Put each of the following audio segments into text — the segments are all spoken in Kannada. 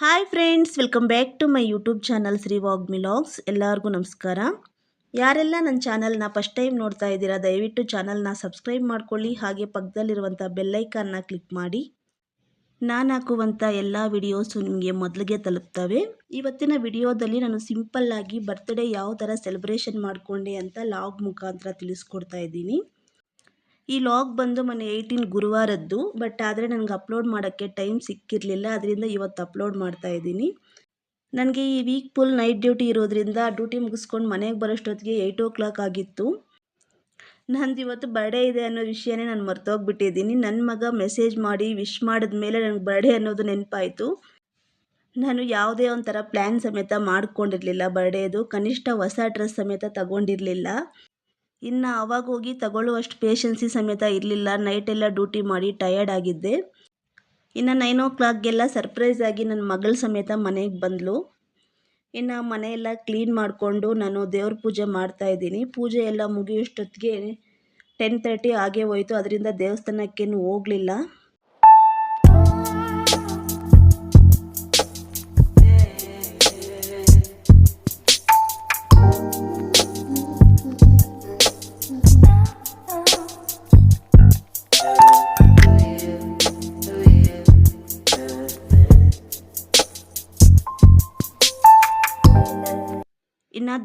Hi friends welcome back to my YouTube channel Shri ವಾಗ್ ಮಿಲಾಗ್ಸ್ ಎಲ್ಲರಿಗೂ ನಮಸ್ಕಾರ. ಯಾರೆಲ್ಲ ನನ್ನ ಚಾನಲ್ನ ಫಸ್ಟ್ ಟೈಮ್ ನೋಡ್ತಾ ಇದ್ದೀರಾ, ದಯವಿಟ್ಟು ಚಾನಲ್ನ ಸಬ್ಸ್ಕ್ರೈಬ್ ಮಾಡ್ಕೊಳ್ಳಿ, ಹಾಗೆ ಪಕ್ಕದಲ್ಲಿರುವಂಥ ಬೆಲ್ಲೈಕನ್ನ ಕ್ಲಿಕ್ ಮಾಡಿ. ನಾನು ಹಾಕುವಂಥ ಎಲ್ಲ ವಿಡಿಯೋಸು ನಿಮಗೆ ಮೊದಲಿಗೆ ತಲುಪ್ತವೆ. ಇವತ್ತಿನ ವಿಡಿಯೋದಲ್ಲಿ ನಾನು ಸಿಂಪಲ್ಲಾಗಿ ಬರ್ತ್ಡೇ ಯಾವ ಥರ ಸೆಲೆಬ್ರೇಷನ್ ಮಾಡಿಕೊಂಡೆ ಅಂತ ಲಾಗ್ ಮುಖಾಂತರ ತಿಳಿಸ್ಕೊಡ್ತಾ ಇದ್ದೀನಿ. ಈ ಲಾಗ್ ಬಂದು ಮೊನ್ನೆ ಏಯ್ಟೀನ್ ಗುರುವಾರದ್ದು ಬಟ್ ಆದರೆ ನನಗೆ ಅಪ್ಲೋಡ್ ಮಾಡೋಕ್ಕೆ ಟೈಮ್ ಸಿಕ್ಕಿರಲಿಲ್ಲ, ಅದರಿಂದ ಇವತ್ತು ಅಪ್ಲೋಡ್ ಮಾಡ್ತಾ ಇದ್ದೀನಿ. ನನಗೆ ಈ ವೀಕ್ ಫುಲ್ ನೈಟ್ ಡ್ಯೂಟಿ ಇರೋದ್ರಿಂದ ಡ್ಯೂಟಿ ಮುಗಿಸ್ಕೊಂಡು ಮನೆಗೆ ಬರೋಷ್ಟೊತ್ತಿಗೆ ಏಯ್ಟ್ ಓ ಕ್ಲಾಕ್ ಆಗಿತ್ತು. ನಂದು ಇವತ್ತು ಬರ್ಡೇ ಇದೆ ಅನ್ನೋ ವಿಷಯನೇ ನಾನು ಮರ್ತೋಗ್ಬಿಟ್ಟಿದ್ದೀನಿ. ನನ್ನ ಮಗ ಮೆಸೇಜ್ ಮಾಡಿ ವಿಶ್ ಮಾಡಿದ ಮೇಲೆ ನನಗೆ ಬರ್ಡೇ ಅನ್ನೋದು ನೆನಪಾಯಿತು. ನಾನು ಯಾವುದೇ ಒಂಥರ ಪ್ಲ್ಯಾನ್ ಸಮೇತ ಮಾಡ್ಕೊಂಡಿರಲಿಲ್ಲ ಬರ್ಡೇದು ಕನಿಷ್ಠ ಹೊಸ ಡ್ರೆಸ್ ಸಮೇತ ತಗೊಂಡಿರಲಿಲ್ಲ. ಇನ್ನು ಅವಾಗ ಹೋಗಿ ತಗೊಳ್ಳುವಷ್ಟು ಪೇಷನ್ಸಿ ಸಮೇತ ಇರಲಿಲ್ಲ. ನೈಟೆಲ್ಲ ಡ್ಯೂಟಿ ಮಾಡಿ ಟಯರ್ಡ್ ಆಗಿದ್ದೆ. ಇನ್ನು ನೈನ್ ಓ ಕ್ಲಾಕ್ಗೆಲ್ಲ ಸರ್ಪ್ರೈಸ್ ಆಗಿ ನನ್ನ ಮಗಳ ಸಮೇತ ಮನೆಗೆ ಬಂದಳು ಇನ್ನು ಮನೆಯೆಲ್ಲ ಕ್ಲೀನ್ ಮಾಡಿಕೊಂಡು ನಾನು ದೇವ್ರ ಪೂಜೆ ಮಾಡ್ತಾ ಇದ್ದೀನಿ. ಪೂಜೆ ಎಲ್ಲ ಮುಗಿಯೋಷ್ಟೊತ್ತಿಗೆ ಟೆನ್ ತರ್ಟಿ ಆಗೇ ಹೋಯಿತು. ಅದರಿಂದ ದೇವಸ್ಥಾನಕ್ಕೇನು ಹೋಗಲಿಲ್ಲ.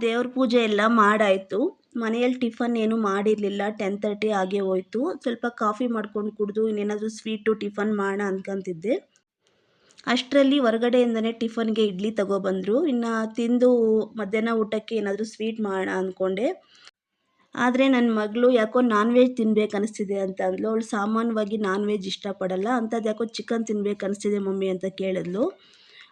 ದೇವ್ರ ಪೂಜೆ ಎಲ್ಲ ಮಾಡಾಯಿತು. ಮನೆಯಲ್ಲಿ ಟಿಫನ್ ಏನು ಮಾಡಿರಲಿಲ್ಲ. ಟೆನ್ ತರ್ಟಿ ಆಗೇ ಹೋಯ್ತು. ಸ್ವಲ್ಪ ಕಾಫಿ ಮಾಡ್ಕೊಂಡು ಕುಡಿದು ಇನ್ನೇನಾದರೂ ಸ್ವೀಟು ಟಿಫನ್ ಮಾಡೋಣ ಅಂದ್ಕೊಂತಿದ್ದೆ ಅಷ್ಟರಲ್ಲಿ ಹೊರಗಡೆಯಿಂದನೇ ಟಿಫನ್ಗೆ ಇಡ್ಲಿ ತಗೊಬಂದರು. ಇನ್ನು ತಿಂದು ಮಧ್ಯಾಹ್ನ ಊಟಕ್ಕೆ ಏನಾದರೂ ಸ್ವೀಟ್ ಮಾಡೋಣ ಅಂದ್ಕೊಂಡೆ ಆದರೆ ನನ್ನ ಮಗಳು ಯಾಕೋ ನಾನ್ ವೆಜ್ ತಿನ್ಬೇಕು ಅನಿಸ್ತಿದೆ ಅಂತ ಅಂದ್ಲು. ಅವಳು ಸಾಮಾನ್ಯವಾಗಿ ನಾನ್ ವೆಜ್ ಇಷ್ಟಪಡಲ್ಲ. ಅಂಥದ್ದು ಯಾಕೋ ಚಿಕನ್ ತಿನ್ಬೇಕು ಅನಿಸ್ತಿದೆ ಮಮ್ಮಿ ಅಂತ ಕೇಳಿದ್ಲು.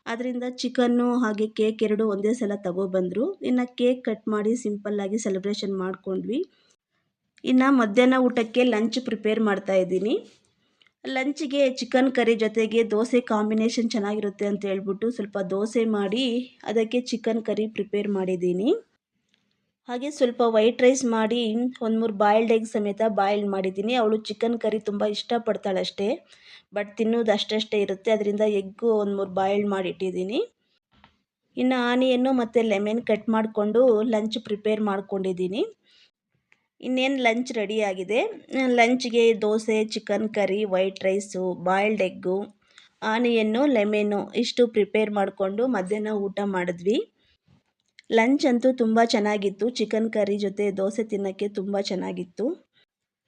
ಅದರಿಂದ ಚಿಕನ್ನು ಹಾಗೆ ಕೇಕ್ ಎರಡು ಒಂದೇ ಸಲ ತಗೊಬಂದರು. ಇನ್ನು ಕೇಕ್ ಕಟ್ ಮಾಡಿ ಸಿಂಪಲ್ಲಾಗಿ ಸೆಲೆಬ್ರೇಷನ್ ಮಾಡಿಕೊಂಡ್ವಿ. ಇನ್ನು ಮಧ್ಯಾಹ್ನ ಊಟಕ್ಕೆ ಲಂಚ್ ಪ್ರಿಪೇರ್ ಮಾಡ್ತಾ ಇದ್ದೀನಿ. ಲಂಚಿಗೆ ಚಿಕನ್ ಕರಿ ಜೊತೆಗೆ ದೋಸೆ ಕಾಂಬಿನೇಷನ್ ಚೆನ್ನಾಗಿರುತ್ತೆ ಅಂತ ಹೇಳ್ಬಿಟ್ಟು ಸ್ವಲ್ಪ ದೋಸೆ ಮಾಡಿ ಅದಕ್ಕೆ ಚಿಕನ್ ಕರಿ ಪ್ರಿಪೇರ್ ಮಾಡಿದ್ದೀನಿ. ಹಾಗೆ ಸ್ವಲ್ಪ ವೈಟ್ ರೈಸ್ ಮಾಡಿ ಒಂದು ಮೂರು ಬಾಯ್ಲ್ಡ್ ಎಗ್ ಸಮೇತ ಬಾಯ್ಲ್ಡ್ ಮಾಡಿದ್ದೀನಿ. ಅವಳು ಚಿಕನ್ ಕರಿ ತುಂಬ ಇಷ್ಟಪಡ್ತಾಳಷ್ಟೇ ಬಟ್ ತಿನ್ನೋದು ಅಷ್ಟಷ್ಟೇ ಇರುತ್ತೆ. ಅದರಿಂದ ಎಗ್ಗು ಒಂದು ಮೂರು ಬಾಯ್ಲ್ಡ್ ಮಾಡಿ ಇಟ್ಟಿದ್ದೀನಿ ಇನ್ನು ಆನಿಯನ್ನು ಮತ್ತು ಲೆಮನ್ ಕಟ್ ಮಾಡಿಕೊಂಡು ಲಂಚ್ ಪ್ರಿಪೇರ್ ಮಾಡ್ಕೊಂಡಿದ್ದೀನಿ. ಇನ್ನೇನು ಲಂಚ್ ರೆಡಿಯಾಗಿದೆ ಲಂಚ್ಗೆ dosa chicken curry white rice boiled egg onion lemon ಇಷ್ಟು ಪ್ರಿಪೇರ್ ಮಾಡಿಕೊಂಡು ಮಧ್ಯಾಹ್ನ ಊಟ ಮಾಡಿದ್ವಿ. ಲಂಚ್ ಅಂತೂ ತುಂಬ ಚೆನ್ನಾಗಿತ್ತು. ಚಿಕನ್ ಕರಿ ಜೊತೆ ದೋಸೆ ತಿನ್ನೋಕ್ಕೆ ತುಂಬ ಚೆನ್ನಾಗಿತ್ತು.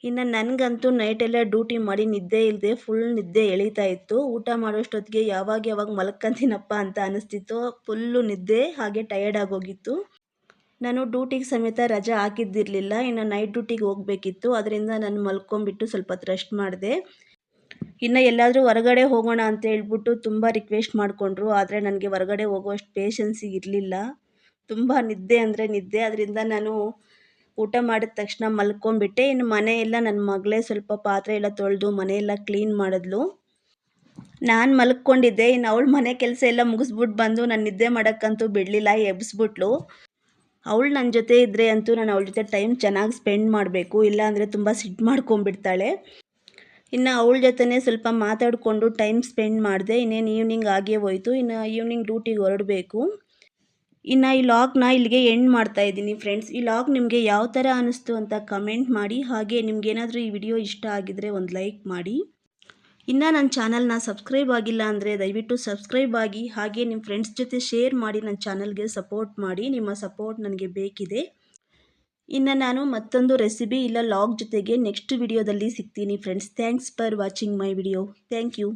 ಇನ್ನು ನನಗಂತೂ ನೈಟೆಲ್ಲ ಡ್ಯೂಟಿ ಮಾಡಿ ನಿದ್ದೆ ಇಲ್ಲದೆ ಫುಲ್ ನಿದ್ದೆ ಎಳೀತಾ ಇತ್ತು. ಊಟ ಮಾಡೋಷ್ಟೊತ್ತಿಗೆ ಯಾವಾಗ ಯಾವಾಗ ಮಲ್ಕೊಂತೀನಪ್ಪ ಅಂತ ಅನಿಸ್ತಿತ್ತು. ಫುಲ್ಲು ನಿದ್ದೆ, ಹಾಗೆ ಟಯರ್ಡ್ ಆಗೋಗಿತ್ತು ನಾನು ಡ್ಯೂಟಿಗೆ ಸಮೇತ ರಜೆ ಹಾಕಿದ್ದಿರಲಿಲ್ಲ. ಇನ್ನು ನೈಟ್ ಡ್ಯೂಟಿಗೆ ಹೋಗಬೇಕಿತ್ತು. ಅದರಿಂದ ನಾನು ಮಲ್ಕೊಂಬಿಟ್ಟು ಸ್ವಲ್ಪ ರೆಸ್ಟ್ ಮಾಡಿದೆ. ಇನ್ನು ಎಲ್ಲಾದರೂ ಹೊರಗಡೆ ಹೋಗೋಣ ಅಂತ ಹೇಳ್ಬಿಟ್ಟು ತುಂಬ ರಿಕ್ವೆಸ್ಟ್ ಮಾಡಿಕೊಂಡ್ರು. ಆದರೆ ನನಗೆ ಹೊರಗಡೆ ಹೋಗೋಷ್ಟು ಪೇಷನ್ಸಿಗೆ ಇರಲಿಲ್ಲ. ತುಂಬ ನಿದ್ದೆ ಅಂದರೆ ನಿದ್ದೆ. ಅದರಿಂದ ನಾನು ಊಟ ಮಾಡಿದ ತಕ್ಷಣ ಮಲ್ಕೊಂಡ್ಬಿಟ್ಟೆ. ಇನ್ನು ಮನೆ ಎಲ್ಲ ನನ್ನ ಮಗಳೇ ಸ್ವಲ್ಪ ಪಾತ್ರೆ ಎಲ್ಲ ತೊಳೆದು ಮನೆಯೆಲ್ಲ ಕ್ಲೀನ್ ಮಾಡಿದ್ಲು. ನಾನು ಮಲ್ಕೊಂಡಿದ್ದೆ. ಇನ್ನು ಅವಳು ಮನೆ ಕೆಲಸ ಎಲ್ಲ ಮುಗಿಸ್ಬಿಟ್ಟು ಬಂದು ನಾನು ನಿದ್ದೆ ಮಾಡೋಕ್ಕಂತೂ ಬಿಡಲಿಲ್ಲ ಎಬ್ಬಿಸ್ಬಿಟ್ಲು ಅವಳು ನನ್ನ ಜೊತೆ ಇದ್ದರೆ ಅಂತೂ ನಾನು ಅವಳ ಜೊತೆ ಟೈಮ್ ಚೆನ್ನಾಗಿ ಸ್ಪೆಂಡ್ ಮಾಡಬೇಕು. ಇಲ್ಲ ಅಂದರೆ ತುಂಬ ಸಿಟ್ಟು ಮಾಡ್ಕೊಂಬಿಡ್ತಾಳೆ ಇನ್ನು ಅವಳ ಜೊತೆನೇ ಸ್ವಲ್ಪ ಮಾತಾಡಿಕೊಂಡು ಟೈಮ್ ಸ್ಪೆಂಡ್ ಮಾಡಿದೆ. ಇನ್ನೇನು ಈವ್ನಿಂಗ್ ಆಗಿಯೇ ಹೋಯಿತು. ಇನ್ನು ಈವ್ನಿಂಗ್ ಡ್ಯೂಟಿಗೆ ಹೊರಡಬೇಕು. ಇನ್ನು ಈ ಲಾಗ್ನ ಇಲ್ಲಿಗೆ ಎಂಡ್ ಮಾಡ್ತಾ ಇದ್ದೀನಿ ಫ್ರೆಂಡ್ಸ್ ಈ ಲಾಗ್ ನಿಮಗೆ ಯಾವ ಥರ ಅನ್ನಿಸ್ತು ಅಂತ ಕಮೆಂಟ್ ಮಾಡಿ. ಹಾಗೆ ನಿಮ್ಗೇನಾದರೂ ಈ ವಿಡಿಯೋ ಇಷ್ಟ ಆಗಿದರೆ ಒಂದು ಲೈಕ್ ಮಾಡಿ. ಇನ್ನು ನನ್ನ ಚಾನಲ್ನ ಸಬ್ಸ್ಕ್ರೈಬ್ ಆಗಿಲ್ಲ ಅಂದರೆ ದಯವಿಟ್ಟು ಸಬ್ಸ್ಕ್ರೈಬ್ ಆಗಿ. ಹಾಗೆ ನಿಮ್ಮ ಫ್ರೆಂಡ್ಸ್ ಜೊತೆ ಶೇರ್ ಮಾಡಿ ನನ್ನ ಚಾನಲ್ಗೆ ಸಪೋರ್ಟ್ ಮಾಡಿ. ನಿಮ್ಮ ಸಪೋರ್ಟ್ ನನಗೆ ಬೇಕಿದೆ. ಇನ್ನು ನಾನು ಮತ್ತೊಂದು ರೆಸಿಪಿ ಇಲ್ಲ ಲಾಗ್ ಜೊತೆಗೆ ನೆಕ್ಸ್ಟ್ ವಿಡಿಯೋದಲ್ಲಿ ಸಿಗ್ತೀನಿ friends thanks for watching my video thank you